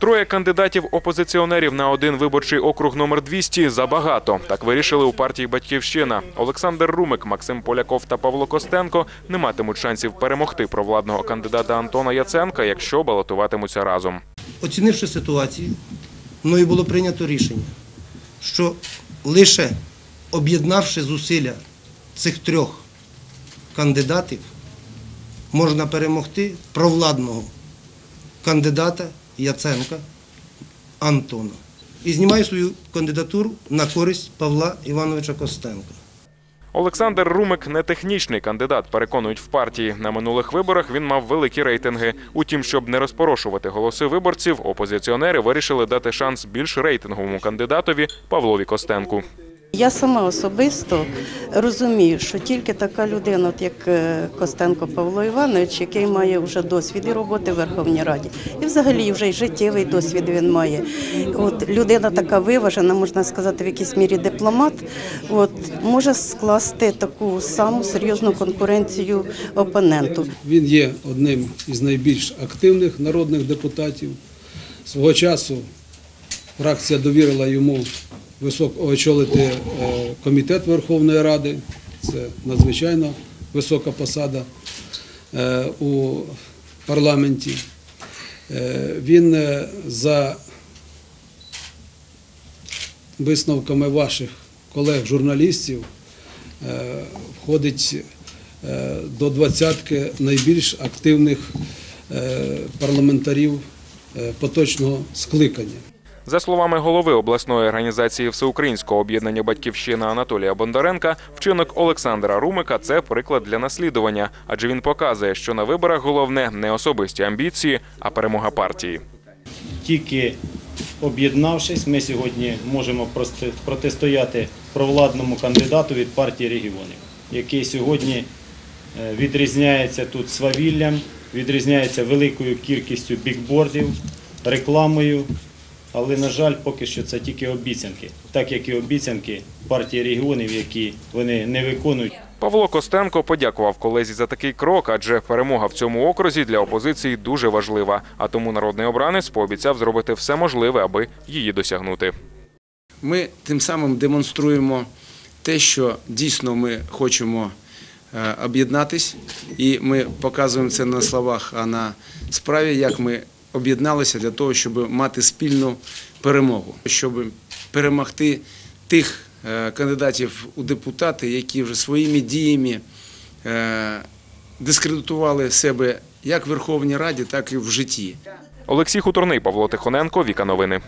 Троє кандидатів опозиціонерів на один виборчий округ номер 200 забагато. Так вирішили у партії Батьківщина. Олександр Румик, Максим Поляков та Павло Костенко не матимуть шансів перемогти провладного кандидата Антона Яценка, якщо балотуватимуться разом. Оцінивши ситуацію, мною було прийнято рішення, що лише об'єднавши зусилля цих трьох кандидатів, можна перемогти провладного кандидата Яценка Антона. І знімаю свою кандидатуру на користь Павла Івановича Костенка. Олександр Румик не технічний кандидат, переконують в партії. На минулих виборах він мав великі рейтинги. Утім, щоб не розпорошувати голоси виборців, опозиціонери вирішили дати шанс більш рейтинговому кандидатові Павлові Костенку. Я сама особисто розумію, що тільки така людина, от як е, Костенко Павло Іванович, який має вже досвід і роботи в Верховній Раді, і взагалі вже й життєвий досвід він має. От людина така виважена, можна сказати, в якійсь мірі дипломат, от може скласти таку саму серйозну конкуренцію опоненту. Він є одним із найбільш активних народних депутатів. Свого часу фракція довірила йому висок очолити е, комітет Верховної Ради. Це надзвичайно висока посада е, у парламенті. Е, Він за висновками ваших колег-журналістів входить до двадцятки найбільш активних парламентарів поточного скликання. За словами голови обласної організації Всеукраїнського об'єднання Батьківщина Анатолія Бондаренка, вчинок Олександра Румика це приклад для наслідування, адже він показує, що на виборах головне не особисті амбіції, а перемога партії. Тільки об'єднавшись, ми сьогодні можемо протистояти провладному кандидату від партії регіонів, який сьогодні е, відрізняється тут свавіллям, відрізняється великою кількістю бікбордів, рекламою. Але, на жаль, поки що це тільки обіцянки, так як і обіцянки партії регіонів, які вони не виконують. Павло Костенко подякував колезі за такий крок, адже перемога в цьому окрузі для опозиції дуже важлива. А тому народний обранець пообіцяв зробити все можливе, аби її досягнути. Ми тим самим демонструємо те, що дійсно ми хочемо е, об'єднатись, і ми показуємо це на словах, а на справі, як ми об'єдналися для того, щоб мати спільну перемогу, щоб перемогти тих е, кандидатів у депутати, які вже своїми діями е, дискредитували себе як в Верховній Раді, так і в житті. Олексій Хуторний, Павло Тихоненко, Віка Новини.